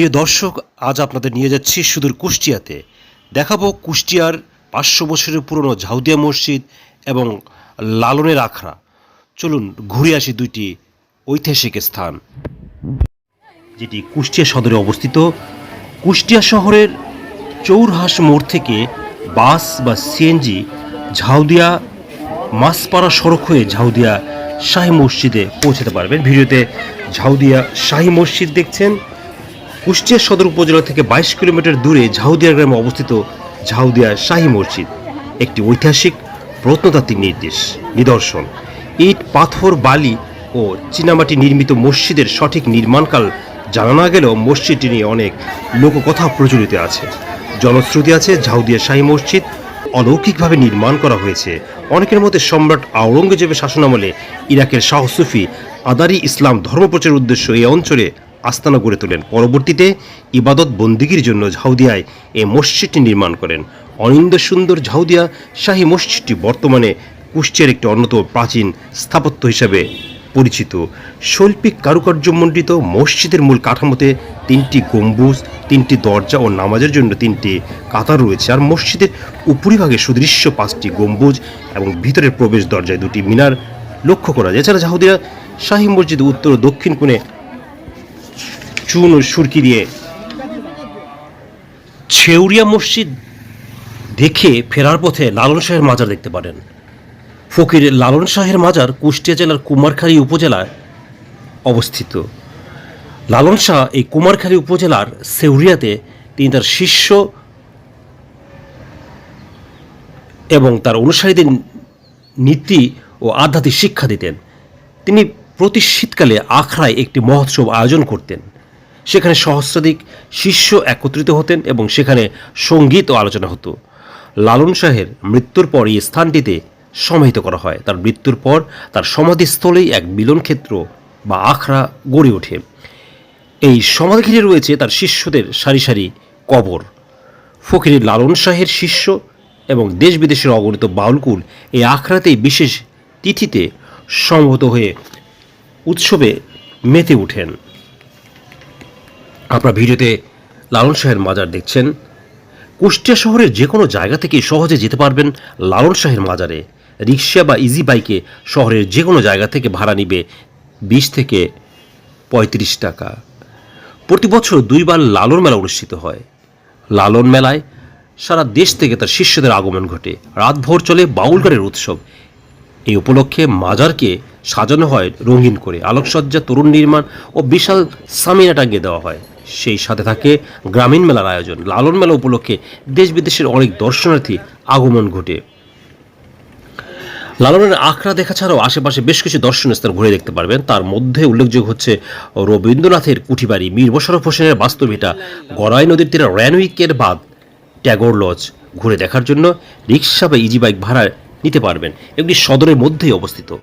প্রিয় দর্শক, আজ আপনাদের নিয়ে যাচ্ছি সুদূর কুষ্টিয়াতে। দেখাবো কুষ্টিয়ার পাঁচশো বছরের পুরনো ঝাউদিয়া মসজিদ এবং লালনের আখড়া। চলুন, ঘুরে আসি দুইটি ঐতিহাসিক স্থান। যেটি কুষ্টিয়া সদরে অবস্থিত। কুষ্টিয়া শহরের চৌরহাস মোড় থেকে বাস বা সিএনজি ঝাউদিয়া মাসপাড়া সড়ক হয়ে ঝাউদিয়া শাহী মসজিদে পৌঁছাতে পারবেন। ভিডিওতে ঝাউদিয়া শাহী মসজিদ দেখছেন। কুষ্টিয়া সদর উপজেলা থেকে বাইশ কিলোমিটার দূরে ঝাউদিয়া গ্রামে অবস্থিত ঝাউদিয়া শাহী মসজিদ। একটি ঐতিহাসিক প্রত্নতাত্ত্বিক নির্দেশ, নিদর্শন। ইট, পাথর, বালি ও চীনামাটি নির্মিত মসজিদের সঠিক নির্মাণকাল জানা না গেলেও মসজিদটি নিয়ে অনেক লোককথা প্রচলিত আছে। জনশ্রুতি আছে ঝাউদিয়া শাহী মসজিদ অলৌকিকভাবে নির্মাণ করা হয়েছে। অনেকের মধ্যে সম্রাট আওরঙ্গজেবের শাসনামলে ইরাকের শাহ সুফি আদারি ইসলাম ধর্মপ্রচারের উদ্দেশ্য এই অঞ্চলে আস্তানা গড়ে তোলেন। পরবর্তীতে ইবাদত বন্দিগির জন্য ঝাউদিয়ায় এই মসজিদটি নির্মাণ করেন। অনিন্দ সুন্দর ঝাউদিয়া শাহী মসজিদটি বর্তমানে কুষ্টিয়ার একটি অন্যতম প্রাচীন স্থাপত্য হিসাবে পরিচিত। শৈল্পিক কারুকার্যমণ্ডিত মসজিদের মূল কাঠামোতে তিনটি গম্বুজ, তিনটি দরজা ও নামাজের জন্য তিনটি কাতার রয়েছে। আর মসজিদের উপরিভাগে সুদৃশ্য পাঁচটি গম্বুজ এবং ভিতরের প্রবেশ দরজায় দুটি মিনার লক্ষ্য করা যায়। এছাড়া জাহুদিয়া শাহী মসজিদ উত্তর ও দক্ষিণ কোণে চুন ও সুরকি দিয়ে। ছেউরিয়া মসজিদ দেখে ফেরার পথে লালন শাহের মাজার দেখতে পারেন। ফকির লালন শাহের মাজার কুষ্টিয়া জেলার কুমারখালী উপজেলায় অবস্থিত। লালন শাহ এই কুমারখালী উপজেলার সেউরিয়াতে তিনি তার শিষ্য এবং তার অনুসারীদের নীতি ও আধ্যাত্মিক শিক্ষা দিতেন। তিনি প্রতি শীতকালে আখড়ায় একটি মহোৎসব আয়োজন করতেন। সেখানে সহস্রাধিক শিষ্য একত্রিত হতেন এবং সেখানে সংগীত ও আলোচনা হতো। লালন শাহের মৃত্যুর পর এই স্থানটিতে সমাহিত করা হয়। তার মৃত্যুর পর তার সমাধিস্থলেই এক মিলন ক্ষেত্র বা আখড়া গড়ে ওঠে। এই সমাধি ঘিরে রয়েছে তার শিষ্যদের সারি সারি কবর। ফকির লালন শাহের শিষ্য এবং দেশ বিদেশের অগণিত বাউলকুল এই আখড়াতেই বিশেষ তিথিতে সমবেত হয়ে উৎসবে মেতে ওঠেন। আপনার ভিডিওতে লালন শাহের মাজার দেখছেন। কুষ্টিয়া শহরের যে কোনো জায়গা থেকে সহজে যেতে পারবেন লালন শাহের মাজারে। রিক্সা বা ইজি বাইকে শহরের যে কোনো জায়গা থেকে ভাড়া নিবে বিশ থেকে পঁয়ত্রিশ টাকা। প্রতি বছর দুইবার লালন মেলা অনুষ্ঠিত হয়। লালন মেলায় সারা দেশ থেকে তার শিষ্যদের আগমন ঘটে। রাতভর চলে বাউল গানের উৎসব। এই উপলক্ষে মাজারকে সাজানো হয় রঙিন করে। আলোকসজ্জা, তরুণ নির্মাণ ও বিশাল সামিনা টাঙিয়ে দেওয়া হয়। সেই সাথে থাকে গ্রামীণ মেলার আয়োজন। লালন মেলা উপলক্ষে দেশ বিদেশের অনেক দর্শনার্থী আগমন ঘটে। লালনের আখড়া দেখা ছাড়াও আশেপাশে বেশ কিছু দর্শনীয় স্থান ঘুরে দেখতে পারবেন। তার মধ্যে উল্লেখযোগ্য হচ্ছে রবীন্দ্রনাথের কুঠিবাড়ি, মীর মোশাররফ হোসেনের বাস্তবিটা গড়াই নদীর তীরে র্যানউইকের বাঁধ, ট্যাগর লজ ঘুরে দেখার জন্য রিক্সা বা ইজি বাইক ভাড়া নিতে পারবেন। এগুলি সদরের মধ্যেই অবস্থিত।